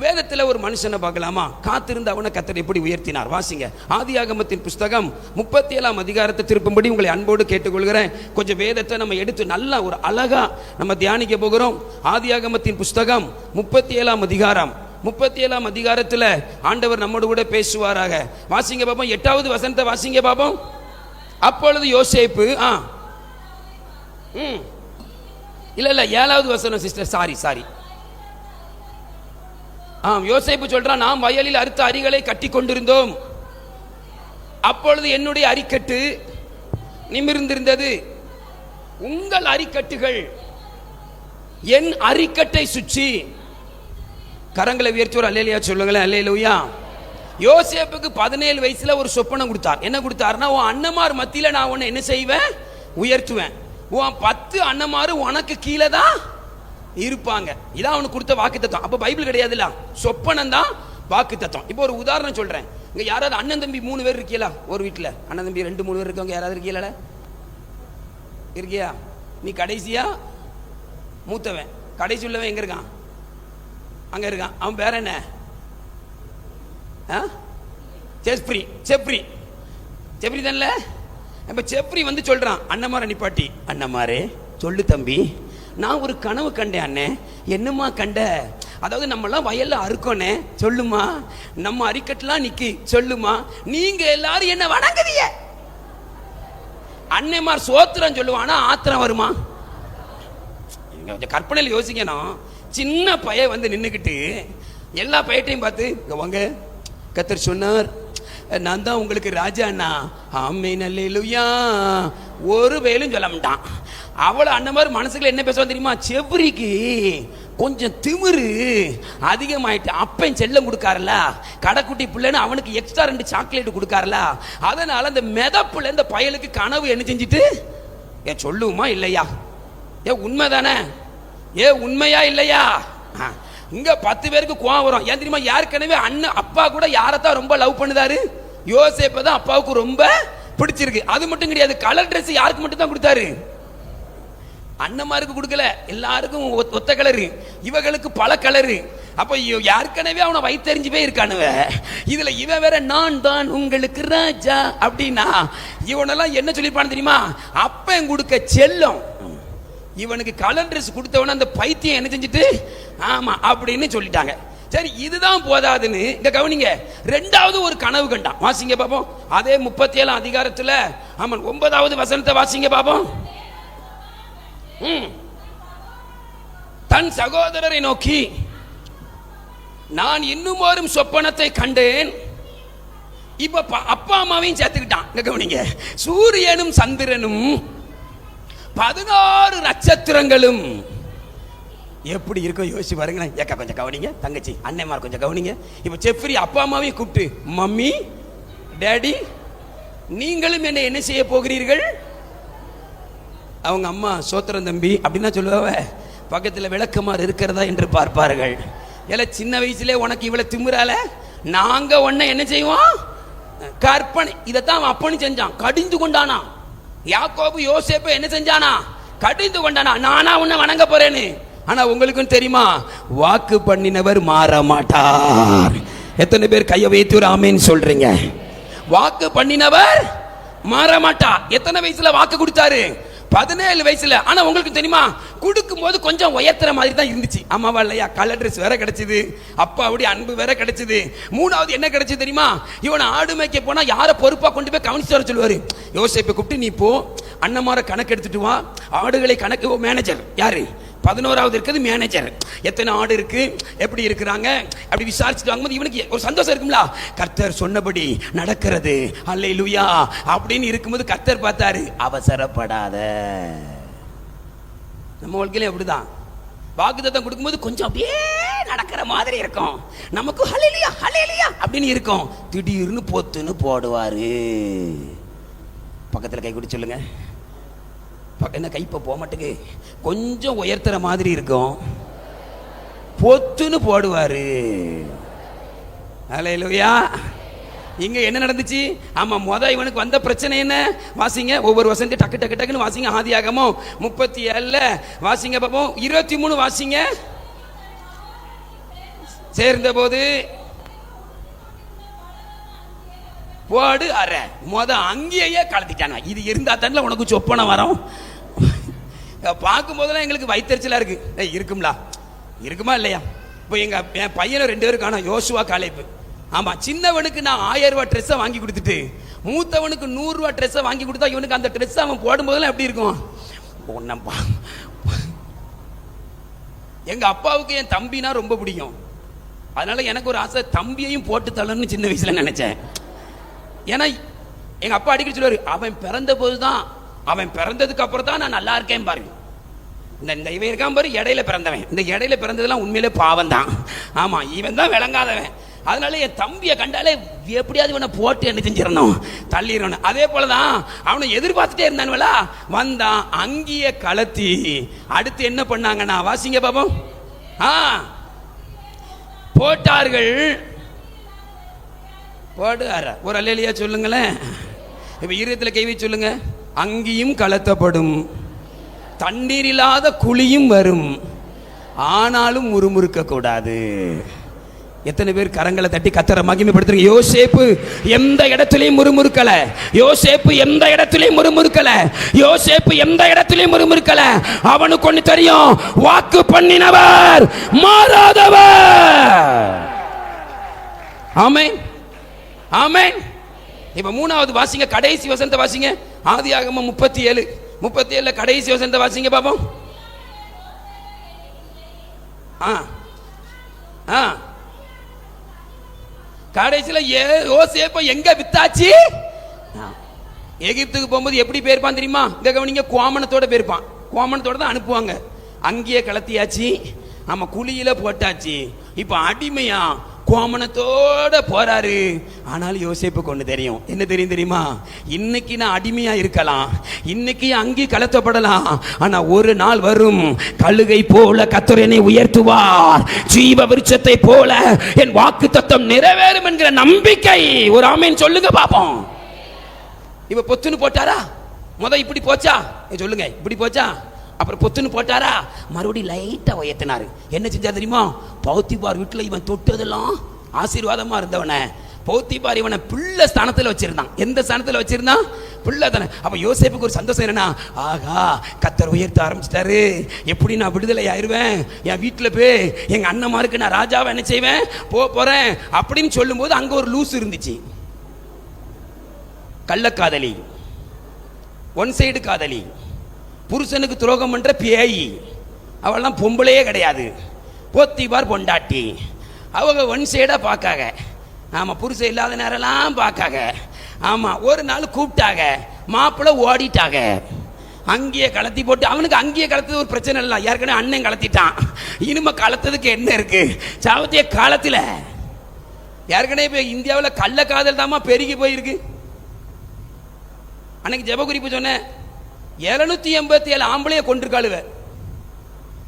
வேதத்தில் ஒரு மனுஷனை பார்க்கலாமா? காத்திருந்து அவனை கத்தர் எப்படி உயர்த்தினார்? வாசிங்க. ஆதி ஆகமத்தின் புஸ்தகம் முப்பத்தி ஏழாம் அதிகாரத்தை திருப்பும்படி உங்களை அன்போடு கேட்டுக்கொள்கிறேன். கொஞ்சம் வேதத்தை நம்ம எடுத்து நல்லா ஒரு அழகா நம்ம தியானிக்க போகிறோம். ஆதி ஆகமத்தின் புஸ்தகம் முப்பத்தி ஏழாம் அதிகாரம். முப்பத்தி ஏழாம் அதிகாரத்தில் ஆண்டவர் நம்மோடு கூட பேசுவாராக. வாசிங்க பாப்போம். எட்டாவது வசனத்தை வாசிங்க பாப்போம். அப்பொழுது யோசேப்பு ஆ. ம். இல்லை இல்லை ஏழாவது வசனம் சிஸ்டர். Sorry sorry. ஆம் யோசேப்பு சொல்றான் நாம் வயலில் அறுத்த அரிகளை கட்டி கொண்டிருந்தோம். அப்பொழுது என்னுடைய அரிக்கட்டு நிமிர்ந்திருந்தது. உங்கள் அரிக்கட்டுகள் என் அரிக்கட்டை சுற்றி. கரங்களை உயர்த்தி ஒரு அல்லையா சொல்லுங்களேன் அல்லையா யோசேப்புக்கு பதினேழு வயசுல ஒரு சொப்பனம் கொடுத்தார். என்ன கொடுத்தாருன்னா உன் அண்ணமார் மத்தியில நான் உன்னை என்ன செய்வேன்? உயர்த்துவேன். உன் பத்து அண்ணமாரு உனக்கு கீழே தான் இருப்பாங்க. இதான் அவனுக்கு கொடுத்த வாக்கு தத்துவம் அப்போ பைபிள் கிடையாதுல்ல? சொப்பனம் தான் வாக்கு தத்துவம் இப்போ ஒரு உதாரணம் சொல்கிறேன் இங்கே யாராவது அண்ணன் தம்பி மூணு பேர் இருக்கீங்களா ஒரு வீட்டில் அண்ணன் தம்பி ரெண்டு மூணு பேர் இருக்கவங்க யாராவது இருக்கீங்களா இருக்கியா? நீ கடைசியா? மூத்தவன். கடைசி உள்ளவன் எங்கே இருக்கான்? அங்கே இருக்கான். அவன் பேர் என்ன? ஆ? செப்ரி செப்ரி செப்ரி இப்போ செப்ரி வந்து சொல்கிறான் அண்ணமார நிப்பாட்டி. அண்ணமாரே சொல்லு தம்பி. நான் ஒரு கனவு கண்டேன் அண்ணே. என்னம்மா கண்ட? அதாவது நம்மலாம் வயல்ல அறுக்கோனே. சொல்லுமா? நம்ம அரிக்கட்டெல்லாம் நிக்கி. சொல்லுமா? நீங்க எல்லாரும் என்ன வணங்குறீங்க. அன்னைமார் சோத்திரம் சொல்லுவானா ஆத்திரம் வருமா? நீங்க கொஞ்சம் கற்பனையில் யோசிக்கணும் சின்ன பையன் வந்து நின்றுக்கிட்டு எல்லா பையட்டையும் பார்த்து இங்க வாங்க. கத்தர் சொன்னார் நான் தான் உங்களுக்கு ராஜா அண்ணா. ஆமே நல்லேலுயா ஒரு வேலும் சொல்ல மாட்டான். அவளை அந்த மாதிரி மனசுக்குள்ள என்ன பேசுவான் தெரியுமா? செவ்ரிக்கு கொஞ்சம் திமிரு அதிகமாயிட்டு அப்பன் செல்லம் கொடுக்காருல. கடைக்குட்டி பிள்ளைன்னு அவனுக்கு எக்ஸ்ட்ரா ரெண்டு சாக்லேட் கொடுக்காருல. அதனால அந்த மெதப்புல இந்த பயலுக்கு கனவு என்ன செஞ்சுட்டு ஏன் சொல்லுவோமா இல்லையா? ஏ உண்மை தானே ஏ உண்மையா இல்லையா? இங்க பத்து பேருக்கு கோவம் வரும். ஏன் தெரியுமா? ஏற்கனவே அண்ணன் அப்பா கூட யாரைத்தான் ரொம்ப லவ் பண்ணுதாரு? யோசிப்பதான் அப்பாவுக்கு ரொம்ப பிடிச்சிருக்கு. அது மட்டும் கிடையாது கலர் ட்ரெஸ் யாருக்கு மட்டும் தான் கொடுத்தாரு? அண்ணமாருக்கு கொடுக்கல. எல்லாருக்கும் ஒத்த கலரு இவங்களுக்கு பல கலரு அப்ப இவ- ஏற்கனவே அவனை வைத்தறிஞ்சு போய் இருக்கானுவ இதுல இவன் வேற நான் தான் உங்களுக்கு ராஜா. அப்படின்னா இவனெல்லாம் என்ன சொல்லிருப்பான்னு தெரியுமா? அப்பன் கொடுக்க செல்லம். இவனுக்கு கலர் ட்ரெஸ் கொடுத்தவன அந்த பைத்தியம் என்ன செஞ்சுட்டு? ஆமா அப்படின்னு சொல்லிட்டாங்க. சரி இதுதான் போதாதுன்னு இங்க கவனிங்க. ரெண்டாவது ஒரு கனவு கண்டான். வாசிங்க பாப்போம். அதே முப்பத்தி ஏழாம் அதிகாரத்துல ஆமாம் ஒன்பதாவது வசனத்தை வாசிங்க பாப்போம். ம். தன் சகோதரரை நோக்கி நான் இன்னும் ஒரு சொப்பனத்தை கண்டேன். இப்ப அப்பா அம்மாவையும் சேர்த்துக்கிட்டான். கவனிங்க. சூரியனும் சந்திரனும் பதினாறு நட்சத்திரங்களும் எப்படி இருக்கோ யோசிச்சு பாருங்களேன் ஏக்கா கொஞ்சம் கவனிங்க. தங்கச்சி அண்ணன்மார் கொஞ்சம் கவனிங்க. இப்போ செஃப்ரி அப்பா அம்மாவையும் கூப்பிட்டு மம்மி டேடி நீங்களும் என்ன என்ன செய்ய போகிறீர்கள்? அவங்க அம்மா சோத்திரம் தம்பி அப்படின்னா சொல்லுவாவ. பக்கத்தில் விளக்கமாறு இருக்கிறதா என்று பார்ப்பார்கள். ஏல சின்ன வயசுலே உனக்கு இவ்வளோ திமுறால நாங்க உன்னை என்ன செய்வோம்? கற்பனை. இதைத்தான் அவன் அப்பனும் செஞ்சான். கடிந்து கொண்டானா. யாக்கோபு யோசேப்பு என்ன செஞ்சானா? கடிந்து கொண்டானா. நானா உன்னை வணங்க போறேன்னு. ஆனா உங்களுக்கும் தெரியுமா? வாக்கு பண்ணினவர் மாற மாட்டார். எத்தனை பேர் கையை வைத்து ஒரு ஆமேன்னு சொல்றீங்க? வாக்கு பண்ணினவர் மாற மாட்டா எத்தனை வயசுல வாக்கு கொடுத்தாரு? பதினேழு வயசுல. ஆனா உங்களுக்கு தெரியுமா? கொடுக்கும் போது கொஞ்சம் உயர்த்துற மாதிரி தான் இருந்துச்சு. அம்மாவா இல்லையா? கலர் ட்ரெஸ் வேற கிடைச்சது. அப்பாவுடைய அன்பு வேற கிடைச்சது. மூணாவது என்ன கிடைச்சது தெரியுமா? இவனை ஆடு மேய்க்க போனா யாரை பொறுப்பா கொண்டு போய் கவனிச்சு வர சொல்லுவாரு? யோசிப்பை கூப்பிட்டு நீ போ. அண்ணமார கணக்கு எடுத்துட்டு வா. ஆடுகளை கணக்கு மேனேஜர் யாரு? பதினோராவது இருக்கிறது மேனேஜர் எத்தனை ஆடு இருக்கு? எப்படி இருக்கிறாங்க? அப்படி விசாரிச்சுட்டு வாங்கும்போது இவனுக்கு ஒரு சந்தோஷம் இருக்கும்ல. கர்த்தர் சொன்னபடி நடக்கிறது. அல்லை லுயா அப்படின்னு இருக்கும்போது கர்த்தர் பார்த்தாரு அவசரப்படாத. நம்ம வாழ்க்கையில அப்படிதான். வாக்குதத்தம் கொடுக்கும்போது கொஞ்சம் அப்படியே நடக்கிற மாதிரி இருக்கும். நமக்கு ஹலிலியா ஹலிலியா அப்படின்னு இருக்கும். திடீர்னு பொத்துன்னு போடுவாரு. பக்கத்தில் கை குடி சொல்லுங்கள் என்ன கை இப்போ போக மாட்டேங்கு கொஞ்சம் உயர்த்துற மாதிரி இருக்கும். பொத்துன்னு போடுவாரு. இல்லையா இங்க என்ன நடந்துச்சு? ஆமா முத இவனுக்கு வந்த பிரச்சனை என்ன? வாசிங்க ஒவ்வொரு வசந்தி டக்கு டக்கு டக்குன்னு வாசிங்க. ஆதியாகமோ முப்பத்தி ஏழில் வாசிங்க பாப்போம். இருபத்தி மூணு வாசிங்க. சேர்ந்த போது போடு அற. முத அங்கேயே கலத்திட்டாங்க இது இருந்தா தானே உனக்கு சொப்பனை வரும். பார்க்கும்போதெல்லாம் எங்களுக்கு வயிற்றுச்சலா இருக்குது ஏய் இருக்கும்லா இருக்குமா இல்லையா? இப்போ எங்கள் என் பையனை ரெண்டு பேரும் காணும் யோசுவா காலேப்பு. ஆமாம் சின்னவனுக்கு நான் ஆயிரம் ரூபா ட்ரெஸ்ஸை வாங்கி கொடுத்துட்டு மூத்தவனுக்கு நூறுரூவா ட்ரெஸ்ஸை வாங்கி கொடுத்தா இவனுக்கு அந்த ட்ரெஸ் அவன் போடும்போதெல்லாம் எப்படி இருக்கும்? ஒன்னப்பா எங்கள் அப்பாவுக்கு என் தம்பினா ரொம்ப பிடிக்கும். அதனால எனக்கு ஒரு ஆசை தம்பியையும் போட்டு தள்ளணும்னு சின்ன வயசில் நினச்சேன். ஏன்னா எங்கள் அப்பா அடிக்கடி சொல்லுவார் அவன் பிறந்த போதுதான் அவன் பிறந்ததுக்கு அப்புறம் தான் நான் நல்லா இருக்கேன் பாருங்க இந்த இந்த இவன் இருக்கான் பாரு இடையில பிறந்தவன். இந்த இடையில பிறந்ததெல்லாம் உண்மையிலே பாவம் தான் ஆமா இவன் தான் விளங்காதவன். அதனால என் தம்பியை கண்டாலே எப்படியாவது இவனை போட்டு என்ன செஞ்சிடணும் தள்ளிடணும். அதே போலதான் அவனை எதிர்பார்த்துட்டே இருந்தானுவலா வந்தான் அங்கேயே கலத்தி. அடுத்து என்ன பண்ணாங்கன்னா வாசிங்க பாபம் ஆ போட்டார்கள். போடு ஒரு அல்லையா சொல்லுங்களேன். இப்ப ஈரத்தில் கேள்வி சொல்லுங்கள் சொல்லுங்க. அங்கேயும் கலத்தப்படும். தண்ணீர் இல்லாத குழியும் வரும். ஆனாலும் முறுமுறுக்க கூடாது. எத்தனை பேர் கரங்களை தட்டி கத்தரை மகிமைப்படுத்துறீங்க? யோசேப்பு எந்த இடத்துலையும் முறுமுறுக்கல. யோசேப்பு எந்த இடத்துலையும் முறுமுறுக்கல. யோசேப்பு எந்த இடத்துலையும் முறுமுறுக்கல. அவனுக்கு ஒண்ணு தெரியும். வாக்கு பண்ணினவர் மாறாதவர். ஆமென். ஆமென். இப்போ மூணாவது வாசிங்க கடைசி வசனத்தை வாசிங்க. ஆதி ஆகம முப்பத்தி ஏழு முப்பத்தி ஏழுல கடைசி வசனத்தை வாசிங்க பாப்போம். ஆ. ஆ. கடைசியில் ஏ யோசேப்ப எங்க வித்தாச்சு? ஆ. எகிப்துக்கு போகும்போது எப்படி போயிருப்பான் தெரியுமா? இங்க கவனிங்க கோமணத்தோட போயிருப்பான். கோமணத்தோட தான் அனுப்புவாங்க. அங்கேயே கலத்தியாச்சு. நம்ம குழியில போட்டாச்சு. இப்போ அடிமையா? கோமணத்தோட போறாரு. ஆனாலும் யோசிப்புக்கு ஒன்று தெரியும். என்ன தெரியும் தெரியுமா? இன்னைக்கு நான் அடிமையா இருக்கலாம். இன்னைக்கு அங்கே கலத்தப்படலாம். ஆனா ஒரு நாள் வரும். கழுகை போல கத்தர் உயர்த்துவார். ஜீவ விருட்சத்தை போல என் வாக்கு தத்துவம் நிறைவேறும் என்கிற நம்பிக்கை. ஒரு ஆமைன்னு சொல்லுங்க பாப்போம். இவ பொத்துன்னு போட்டாரா? முத இப்படி போச்சா? சொல்லுங்க. இப்படி போச்சா? அப்புறம் பொத்துன்னு போட்டாரா? மறுபடியும் லைட்டாக உயர்த்தினார். என்ன செஞ்சா தெரியுமா? பௌத்திபார் வீட்டில் இவன் தொட்டதெல்லாம் ஆசீர்வாதமாக இருந்தவனை. பௌத்திபார் இவனை பிள்ளை ஸ்தானத்தில் வச்சிருந்தான். எந்த ஸ்தானத்தில் வச்சிருந்தான்? பிள்ளை தானே. அப்போ யோசேப்புக்கு ஒரு சந்தோஷம் என்னன்னா ஆகா கத்தர் உயர்த்த ஆரம்பிச்சிட்டாரு. எப்படி நான் விடுதலை ஆயிடுவேன் என் வீட்டில் போய் எங்கள் அண்ணன்மாருக்கு நான் ராஜாவை என்ன செய்வேன்? போக போகிறேன் அப்படின்னு சொல்லும்போது அங்கே ஒரு லூஸ் இருந்துச்சு. கள்ளக்காதலி. ஒன் சைடு காதலி. புருஷனுக்கு துரோகம் பண்ணுற பேய். அவள்லாம் பொம்பளையே கிடையாது. போத்திபார் பொண்டாட்டி. அவங்க ஒன் சைடாக பார்க்காக. ஆமாம் புருஷன் இல்லாத நேரம்லாம் பார்க்காக. ஆமாம் ஒரு நாள் கூப்பிட்டாங்க மாப்பிள்ளை ஓடிட்டாங்க அங்கேயே கலத்தி போட்டு அவனுக்கு அங்கேயே கலத்தது ஒரு பிரச்சனை இல்லை. ஏற்கனவே அண்ணன் கலத்திட்டான். இனிமே கலத்ததுக்கு என்ன இருக்கு? சாவத்திய காலத்தில். ஏற்கனவே இப்போ இந்தியாவில் கள்ள காதல் தாமா பெருகி போயிருக்கு. அன்னைக்கு ஜெப குறிப்பு சொன்னேன். எழுநூத்தி எண்பத்தி ஏழு ஆம்பளையை கொண்டிருக்காளுவ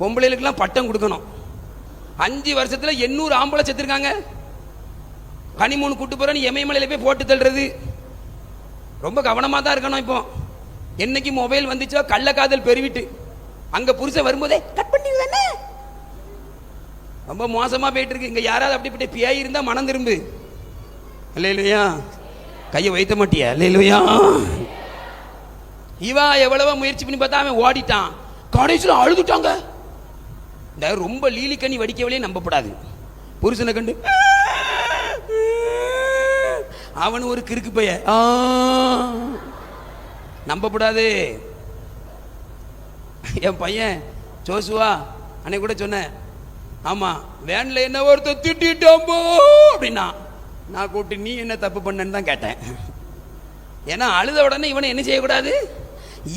பொம்பளைகளுக்கெல்லாம் பட்டம் கொடுக்கணும். அஞ்சு வருஷத்தில் எண்ணூறு ஆம்பளை செத்துருக்காங்க. ஹனிமூன் கூட்டு போறேன்னு எமயமலையில் போய் போட்டு தள்ளுறது. ரொம்ப கவனமாக தான் இருக்கணும் இப்போ. என்னைக்கு மொபைல் வந்துச்சோ கள்ளக்காதல் பெருவிட்டு. அங்கே புருஷன் வரும்போதே கட் பண்ணி தானே ரொம்ப மோசமாக போயிட்டு இருக்கு இங்கே யாராவது அப்படிப்பட்ட பேய் இருந்தால் மனம் திரும்பு. இல்லை இல்லையா கையை வைத்த மாட்டியா? இல்லை இல்லையா இவன் எவ்வளவோ முயற்சி பண்ணி பார்த்தா அவன் ஓடிட்டான். கடைசியில் அழுதுட்டாங்க. இந்த ரொம்ப லீலிக்கண்ணி வடிக்கவளே நம்பப்படாது. புருஷனை கண்டு அவன் ஒரு கிறுக்கு பைய. ஆ. நம்பப்படாது. என் பையன் ஜோசுவா அன்னைக்கு கூட சொன்னேன் ஆமாம் வேனில் என்ன ஒருத்தர் திட்டாம்போ அப்படின்னா நான் கூப்பிட்டு நீ என்ன தப்பு பண்ணன்னு தான் கேட்டேன். ஏன்னா அழுத உடனே இவனை என்ன செய்யக்கூடாது?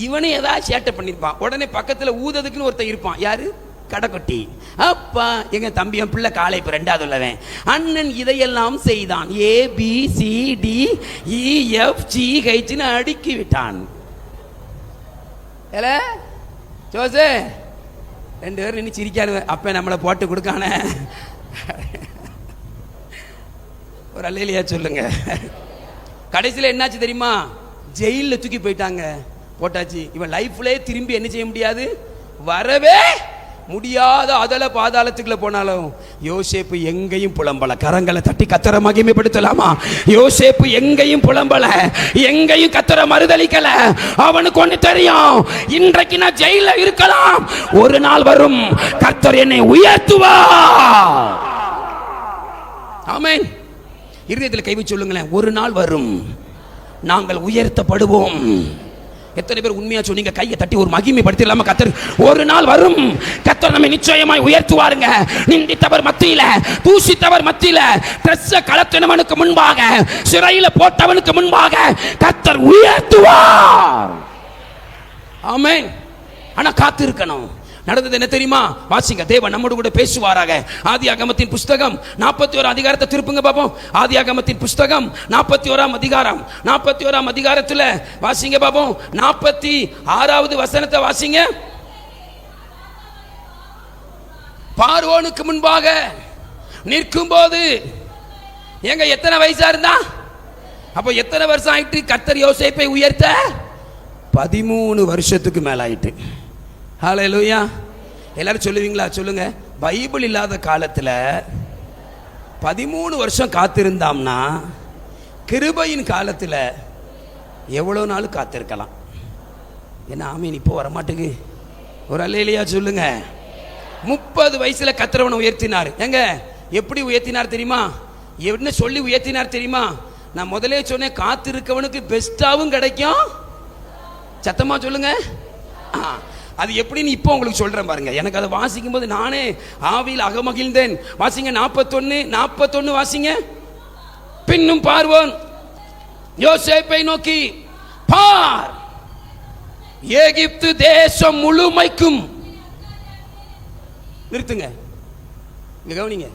இவனே ஏதாவது சேட்டை பண்ணியிருப்பான் உடனே பக்கத்தில் ஊததுக்குன்னு ஒருத்தன் இருப்பான். யாரு? கடைக்குட்டி அப்பா எங்க தம்பி என் பிள்ளை காலை இப்போ ரெண்டாவது உள்ளவன். அண்ணன் இதையெல்லாம் செய்தான். A B C D E F G ஹெச்னு அடுக்கி விட்டான். ஏல ஜோசே ரெண்டு பேரும் நின்று சிரிக்கானுவ அப்ப நம்மளை போட்டு கொடுக்கானே. ஒரு அல்லையிலையா சொல்லுங்க. கடைசியில் என்னாச்சு தெரியுமா? ஜெயிலில் தூக்கி போயிட்டாங்க. போட்டாச்சு. இவன் லைஃப்லயே திரும்பி என்ன செய்ய முடியாது? வரவே முடியாத அதல பாதாளத்துக்குள்ள போனாலும் யோசேப்பு எங்கேயும் புலம்பல. கரங்களை தட்டி கத்தர மகிமைப்படுத்தலாமா? யோசேப்பு எங்கேயும் புலம்பல. எங்கேயும் கத்தர மறுதளிக்கல. அவனுக்கு ஒண்ணு தெரியும். இன்றைக்கு நான் ஜெயில இருக்கலாம். ஒரு நாள் வரும். கத்தர் என்னை உயர்த்துவா ஆமென். இருதயத்தில் கை வச்சு சொல்லுங்களேன். ஒரு நாள் வரும். நாங்கள் உயர்த்தப்படுவோம். எத்தனை பேர் உண்மையா சொன்னீங்க? கையை தட்டி ஒரு மகிமைப்படுத்தி இல்லாம கத்தர்? ஒரு நாள் வரும். கத்தர் நம்மை நிச்சயமாய் உயர்த்துவாருங்க. நிந்தித்தவர் மத்தியில தூசித்தவர் மத்தியில ட்ரெஸ்ஸ கலத்தினவனுக்கு முன்பாக சிறையில போட்டவனுக்கு முன்பாக கத்தர் உயர்த்துவார். ஆமே ஆனா காத்திருக்கணும். நடந்தது என்ன தெரியுமா? வாசிங்க தேவன் நம்மோடு கூட பேசுவாராக. ஆதி அகமத்தின் புஸ்தகம் நாற்பத்தி ஒரு அதிகாரத்தை திருப்புங்க பாப்போம். ஆதியாகமத்தின் புஸ்தகம் நாற்பத்தி ஓராம் அதிகாரம். நாற்பத்தி ஓராம் அதிகாரத்தில் வாசிங்க பாப்போம். நாற்பத்தி ஆறாவது வசனத்தை வாசிங்க. பார்வோனுக்கு முன்பாக நிற்கும் போது எங்க எத்தனை வயசா இருந்தா? அப்ப எத்தனை வருஷம் ஆயிட்டு கர்த்தர் யோசிப்பை உயர்த்த? பதிமூணு வருஷத்துக்கு மேல ஆயிட்டு ஹalleluya எல்லாரும் சொல்லுவீங்களா? சொல்லுங்க. பைபிள் இல்லாத காலத்தில் பதிமூணு வருஷம் காத்திருந்தோம்னா கிருபையின் காலத்தில் எவ்வளோ நாள் காத்திருக்கலாம்? என்ன ஆமீன்? இப்போ வரமாட்டேங்கு ஒரு அல்லையிலையா சொல்லுங்க. முப்பது வயசுல கத்திரவனை உயர்த்தினார். எங்க? எப்படி உயர்த்தினார் தெரியுமா? என்ன சொல்லி உயர்த்தினார் தெரியுமா? நான் முதலே சொன்னேன் காத்திருக்கவனுக்கு பெஸ்ட்டாகவும் கிடைக்கும். சத்தமா சொல்லுங்க. ஆ, அது எப்படின்னு இப்போ உங்களுக்கு சொல்கிறேன் பாருங்க. எனக்கு அதை வாசிக்கும் போது நானே ஆவியில் அகமகிழ்ந்தேன். வாசிங்க நாற்பத்தொன்னு நாற்பத்தொன்னு வாசிங்க. பின்னும் பார்வோன். யோசேப்பை நோக்கி பார் ஏகிப்து தேசம் முழுமைக்கும். நிறுத்துங்க. இங்க கவனிங்க.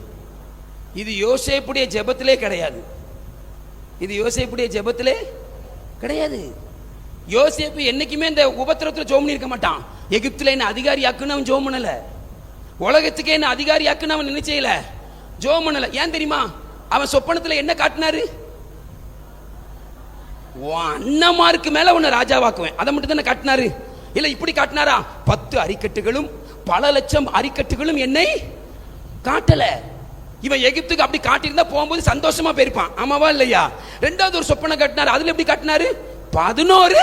இது யோசேப்புடைய ஜெபத்திலே கிடையாது. இது யோசேப்புடைய ஜெபத்திலே கிடையாது. யோசேப்பு என்னைக்குமே இந்த உபத்திரத்தில் ஜோம் இருக்க மாட்டான். எகிப்துல என்ன அதிகாரி ஆக்குன்னு அவன் ஜோம் பண்ணல. உலகத்துக்கே என்ன அதிகாரி ஆக்குன்னு அவன் என்ன செய்யல? ஜோம் பண்ணல. ஏன் தெரியுமா? அவன் சொப்பனத்துல என்ன காட்டினாரு? அண்ணமாருக்கு மேல உன்னை ராஜாவாக்குவேன். அதை மட்டும் தானே காட்டினாரு? இல்ல இப்படி காட்டினாரா? பத்து அரிக்கட்டுகளும் பல லட்சம் அரிக்கட்டுகளும் என்னை காட்டல. இவன் எகிப்துக்கு அப்படி காட்டியிருந்தா போகும்போது சந்தோஷமா போயிருப்பான். ஆமாவா இல்லையா? ரெண்டாவது ஒரு சொப்பனை காட்டினாரு. அதுல எப்படி காட்டினாரு? பதினோரு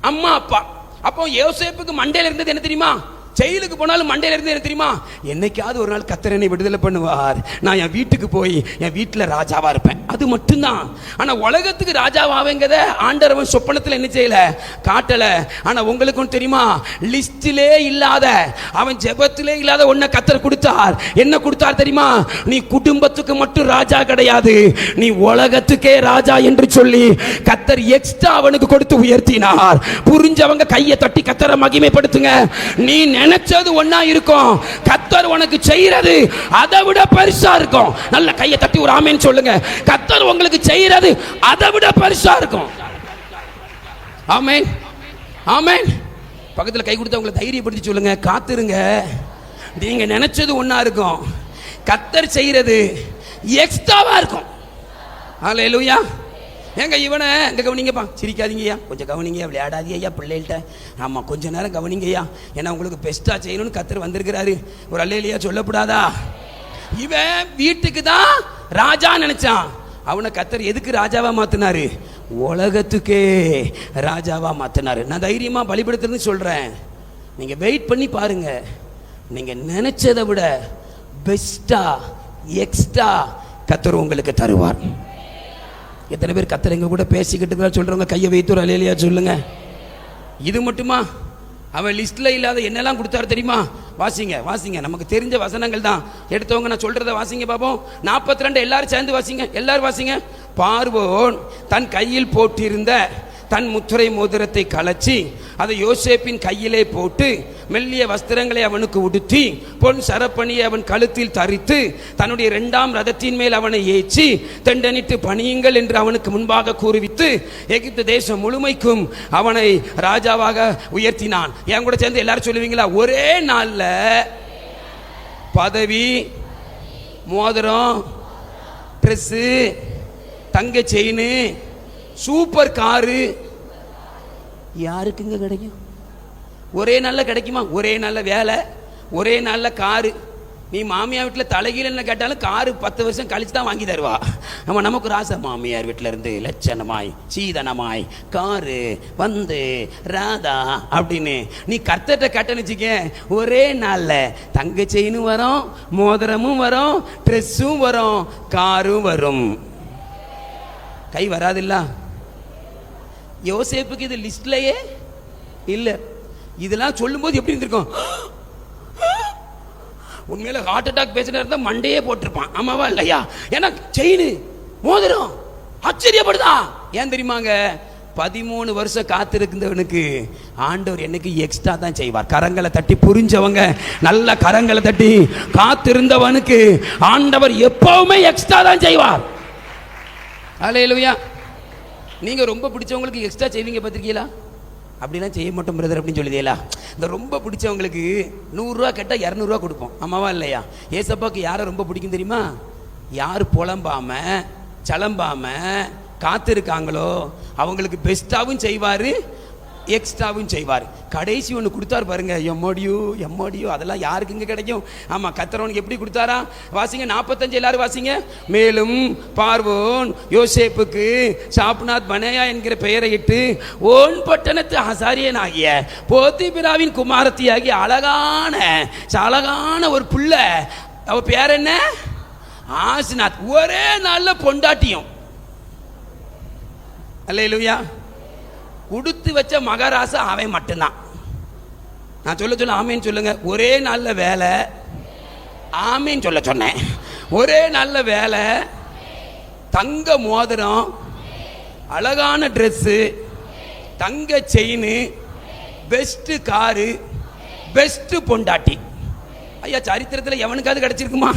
அம்மா அப்பா. அப்போ யோசேப்புக்கு மண்டையில் இருந்தது என்ன தெரியுமா? ஜெயிலுக்கு போனாலும் மண்டையில இருந்து என்ன தெரியுமா? என்னைக்காவது ஒரு நாள் கத்தரனை விடுதலை பண்ணுவார். நான் என் வீட்டுக்கு போய் என் வீட்டில் ராஜாவா இருப்பேன். அது மட்டும்தான். ஆனா உலகத்துக்கு ராஜாவாவேங்கிறத ஆண்டரவன் சொப்பனத்தில் என்ன செய்யல? காட்டல. ஆனா உங்களுக்கும் தெரியுமா? லிஸ்டிலே இல்லாத அவன் ஜெபத்திலே இல்லாத ஒன்ன கத்தர் கொடுத்தார். என்ன கொடுத்தார் தெரியுமா? நீ குடும்பத்துக்கு மட்டும் ராஜா கிடையாது. நீ உலகத்துக்கே ராஜா என்று சொல்லி கத்தர் எக்ஸ்ட்ரா அவனுக்கு கொடுத்து உயர்த்தினார். புரிஞ்சவங்க கையை தட்டி கத்தரை மகிமைப்படுத்துங்க. நீ நினைச்சது ஒன்னா இருக்கும். கத்தர் உனக்கு செய்யறது அதை விட பரிசா இருக்கும். நல்ல கையை தட்டி ஒரு ஆமேன்னு சொல்லுங்க. கத்தர் உங்களுக்கு செய்யறது அதை விட பரிசா இருக்கும். ஆமேன். ஆமேன். பக்கத்தில் கை கொடுத்து உங்களை தைரியப்படுத்தி சொல்லுங்க. காத்துருங்க. நீங்க நினைச்சது ஒன்னா இருக்கும். கத்தர் செய்யறது எக்ஸ்ட்ராவா இருக்கும். ஹalleluya ஏங்க இவனை? இங்க கவனிங்கப்பா. சிரிக்காதீங்கய்யா. கொஞ்சம் கவனிங்க விளையாடாதீங்க ஐயா பிள்ளைகள்கிட்ட. ஆமாம் கொஞ்ச நேரம் கவனிங்கய்யா. ஏன்னா உங்களுக்கு பெஸ்ட்டாக செய்யணும்னு கத்தர் வந்திருக்கிறாரு. ஒரு அல்லையிலையா சொல்லப்படாதா? இவன் வீட்டுக்கு தான் ராஜா நினைச்சான். அவனை கத்தர் எதுக்கு ராஜாவா மாத்தினாரு? உலகத்துக்கே ராஜாவா மாத்தினாரு. நான் தைரியமா பலிபடுத்துறதுன்னு சொல்றேன். நீங்க வெயிட் பண்ணி பாருங்க. நீங்க நினைச்சதை விட பெஸ்டா எக்ஸ்ட்ரா கத்தர் உங்களுக்கு தருவார். எத்தனை பேர் கத்தலைங்க கூட பேசிக்கிட்டு சொல்கிறவங்க கையை வைத்து ஒரு அலையிலையா சொல்லுங்க. இது மட்டுமா? அவன் லிஸ்ட்டில் இல்லாத என்னெல்லாம் கொடுத்தாரு தெரியுமா? வாசிங்க வாசிங்க. நமக்கு தெரிஞ்ச வசனங்கள் தான். எடுத்தவங்க நான் சொல்கிறத வாசிங்க பாப்போம். நாற்பத்தி ரெண்டு எல்லாரும் சேர்ந்து வாசிங்க. எல்லாரும் வாசிங்க. பார்வோன் தன் கையில் போட்டிருந்த தன் முத்துரை மோதிரத்தை கலச்சி அதை யோசேப்பின் கையிலே போட்டு மெல்லிய வஸ்திரங்களை அவனுக்கு உடுத்தி பொன் சரப்பணியை அவன் கழுத்தில் தரித்து தன்னுடைய இரண்டாம் ரதத்தின் மேல் அவனை ஏற்றி தெண்டனிட்டு பணியுங்கள் என்று அவனுக்கு முன்பாக கூறுவித்து எகிப்து தேசம் முழுமைக்கும் அவனை ராஜாவாக உயர்த்தினான். என் கூட சேர்ந்து எல்லாரும் சொல்லுவீங்களா? ஒரே நாளில் பதவி மோதிரம் ட்ரெஸ்ஸு தங்க செயின் சூப்பர் காரு. யாருக்குங்க கிடைக்கும்? ஒரே நாளில் கிடைக்குமா? ஒரே நாளில் வேலை ஒரே நாளில் காரு. நீ மாமியார் வீட்டில் தலைகீழன்னு கேட்டாலும் காரு பத்து வருஷம் கழிச்சு தான் வாங்கி தருவா. நம்ம நமக்கு ஒரு ஆசை. மாமியார் வீட்டில் இருந்து லட்சணமாய் சீதனமாய் காரு வந்து ராதா அப்படின்னு. நீ கர்த்தட்ட கட்டன்னு வச்சுக்க ஒரே நாளில் தங்க செயினும் வரும் மோதிரமும் வரும் ட்ரெஸ்ஸும் வரும் காரும் வரும். கை வராதில்ல? யோசேப்புக்கு இது லிஸ்ட்லயே இல்லை. இதெல்லாம் சொல்லும்போது எப்படி இருந்திருக்கும்? உண்மையில் ஹார்ட் அட்டாக் பேசினா இருந்தால் மண்டையே போட்டிருப்பான். ஆமாவா இல்லையா? ஏன்னா செயின் மோதிரம் ஆச்சரியப்படுதா? ஏன் தெரியுமாங்க? பதிமூணு வருஷம் காத்திருக்கிறவனுக்கு ஆண்டவர் என்னைக்கு எக்ஸ்ட்ரா தான் செய்வார். கரங்களை தட்டி புரிஞ்சவங்க நல்ல கரங்களை தட்டி காத்திருந்தவனுக்கு ஆண்டவர் எப்பவுமே எக்ஸ்ட்ரா தான் செய்வார். அலையலுயா நீங்கள் ரொம்ப பிடிச்சவங்களுக்கு எக்ஸ்ட்ரா செய்வீங்க பார்த்துருக்கீங்களா? அப்படிலாம் செய்ய மாட்டோம் பிரதர் அப்படின்னு சொல்லுதீங்களா இந்த ரொம்ப பிடிச்சவங்களுக்கு நூறுரூவா கேட்டால் இரநூறுவா கொடுப்போம். ஆமாவா இல்லையா? ஏசப்பாக்கு யாரை ரொம்ப பிடிக்கும் தெரியுமா? யார் புலம்பாம சலம்பாம காத்திருக்காங்களோ அவங்களுக்கு பெஸ்ட்டாகவும் செய்வார் எக்ஸ்ட்ராவும் செய்வார். கடைசி ஒன்று கொடுத்தாரு பாருங்க. எம்மோடியோ எம்மோடியோ அதெல்லாம் யாருக்கு இங்கே கிடைக்கும்? ஆமாம் கத்தரவனுக்கு எப்படி கொடுத்தாரா? வாசிங்க நாற்பத்தஞ்சு எல்லாரும் வாசிங்க. மேலும் பார்வோன் யோசேப்புக்கு சாப்நாத் பனேயா என்கிற பெயரை இட்டு ஓன் பட்டணத்து ஆசாரியனாகிய போத்திபிராவின் குமாரத்தியாகிய அழகான அழகான ஒரு புள்ள. அவ பேர் என்ன? ஆசிநாத் ஒரே நாளில் பொண்டாட்டியும். அல்லையா கொடுத்து வச்ச மகாராசா அவன் மட்டும்தான். நான் சொல்ல சொல்ல ஆமேன்னு சொல்லுங்க. ஒரே நல்ல வேலை. ஆமேன்னு சொல்ல சொன்னேன். ஒரே நல்ல வேலை. தங்க மோதிரம். அழகான ட்ரெஸ்ஸு தங்க செயின் பெஸ்ட்டு காரு பெஸ்ட்டு பொண்டாட்டி. ஐயா சரித்திரத்தில் எவனுக்காவது கிடைச்சிருக்குமா?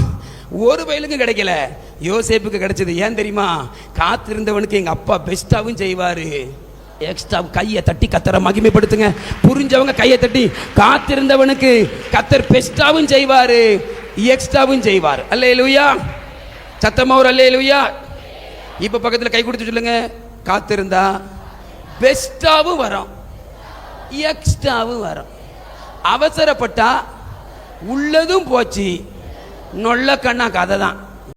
ஒரு வயலுக்கும் கிடைக்கல. யோசேப்புக்கு கிடைச்சது. ஏன் தெரியுமா? காத்திருந்தவனுக்கு எங்கள் அப்பா பெஸ்ட்டாகவும் செய்வார். எக்ஸ்ட்ரா கையை தட்டி கத்தரை மகிமைப்படுத்துங்க. புரிஞ்சவங்க கையை தட்டி காத்திருந்தவனுக்கு கத்தர் பெஸ்ட்டாவும் செய்வார் எக்ஸ்ட்ராவும் செய்வார். அல்ல லூயா சத்தமாக ஒரு அல்ல லூயா இப்போ பக்கத்தில் கை கொடுத்து சொல்லுங்க. காத்திருந்தா பெஸ்ட்டாவும் வரும். எக்ஸ்ட்ராவும் வரும். அவசரப்பட்டா உள்ளதும் போச்சு. நொல்ல கண்ணா கதை தான்